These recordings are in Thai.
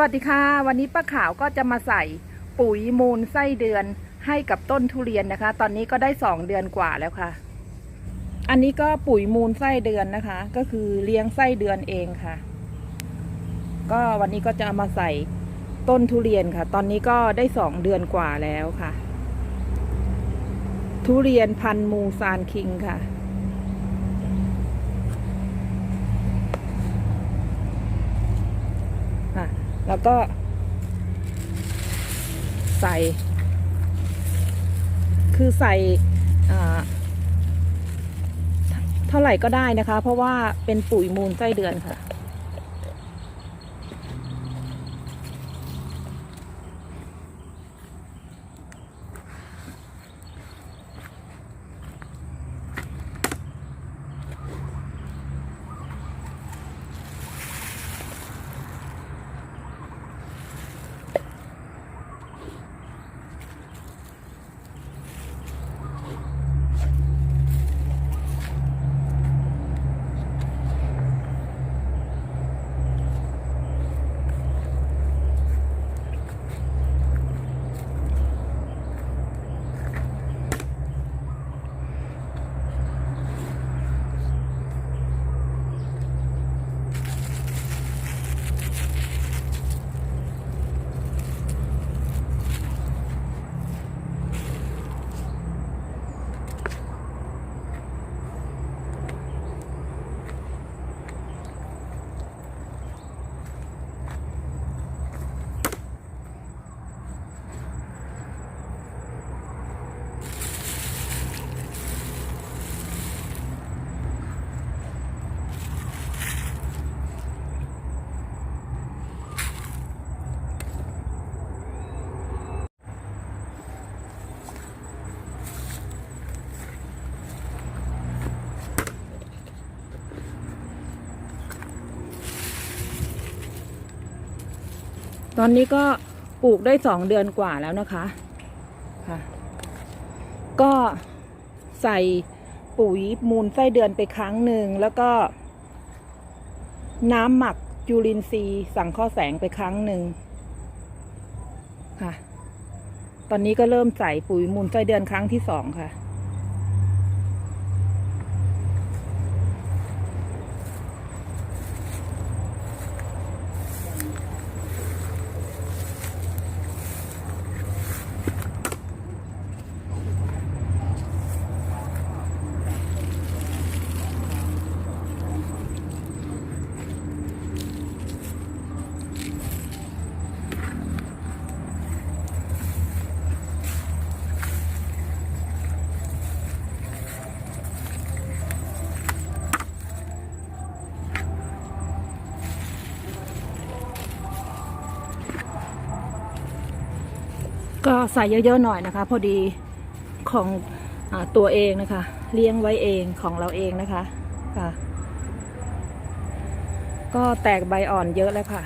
วัสดีค่ะ วันนี้ป้าขาวก็จะมาใส่ปุ๋ยมูลไส้เดือนให้กับต้นทุเรียนนะคะ ตอนนี้ก็ได้สองเดือนกว่าแล้วค่ะ อันนี้ก็ปุ๋ยมูลไส้เดือนนะคะ ก็คือเลี้ยงไส้เดือนเองค่ะ ก็วันนี้ก็จะเอามาใส่ต้นทุเรียนค่ะ ตอนนี้ก็ได้สองเดือนกว่าแล้วค่ะ ทุเรียนพันมูซานคิงค่ะ ค่ะ แล้วก็ ใส่ คือใส่เท่าไหร่ก็ได้นะคะ เพราะว่าเป็นปุ๋ยมูลไส้เดือนค่ะ ตอนนี้ก็ปลูกได้สองเดือนกว่าแล้วนะคะค่ะ ก็ใส่ปุ๋ยมูลไส้เดือนไปครั้งหนึ่งแล้วก็ น้ำหมักจุลินทรีย์สังเคราะห์แสงไปครั้งหนึ่งค่ะ ตอนนี้ก็เริ่มใส่ปุ๋ยมูลไส้เดือนครั้งที่สองค่ะ ก็ใส่เยอะๆหน่อยนะคะ พอดีของอตัวเองนะคะ เลี้ยงไว้เองของเราเองนะคะค่ะ ก็แตกใบอ่อนเยอะแล้วค่ะ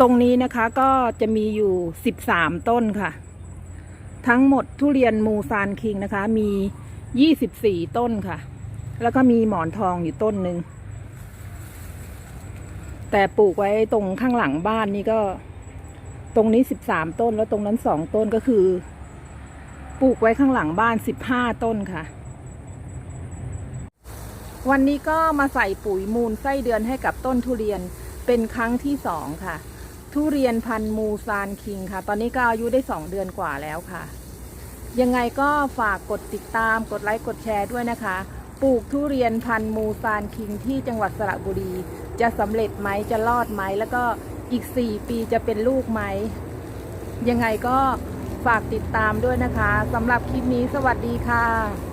ตรงนี้นะคะก็จะมีอยู่สิบสามต้นค่ะ ทั้งหมดทุเรียนมูซานคิงนะคะ มียี่สิบสี่ต้นค่ะ แล้วก็มีหมอนทองอยู่ต้นหนึ่ง แต่ปลูกไว้ตรงข้างหลังบ้านนี่ก็ ตรงนี้สิบสามต้น แล้วตรงนั้นสองต้นก็คือ ปลูกไว้ข้างหลังบ้านสิบห้าต้นค่ะ วันนี้ก็มาใส่ปุ๋ยมูลไส้เดือนให้กับต้นทุเรียนเป็นครั้งที่สองค่ะ ทุเรียนพันธุ์มูซานคิงค่ะ ตอนนี้ก็อายุได้สองเดือนกว่าแล้วค่ะ ยังไงก็ฝากกดติดตามกดไลค์กดแชร์ด้วยนะคะ ปลูกทุเรียนพันธุ์มูซานคิงที่จังหวัดสระบุรี จะสำเร็จไหมจะรอดไหม แล้วก็อีก 4 ปีจะเป็นลูกไหม ยังไงก็ฝากติดตามด้วยนะคะสำหรับคลิปนี้สวัสดีค่ะ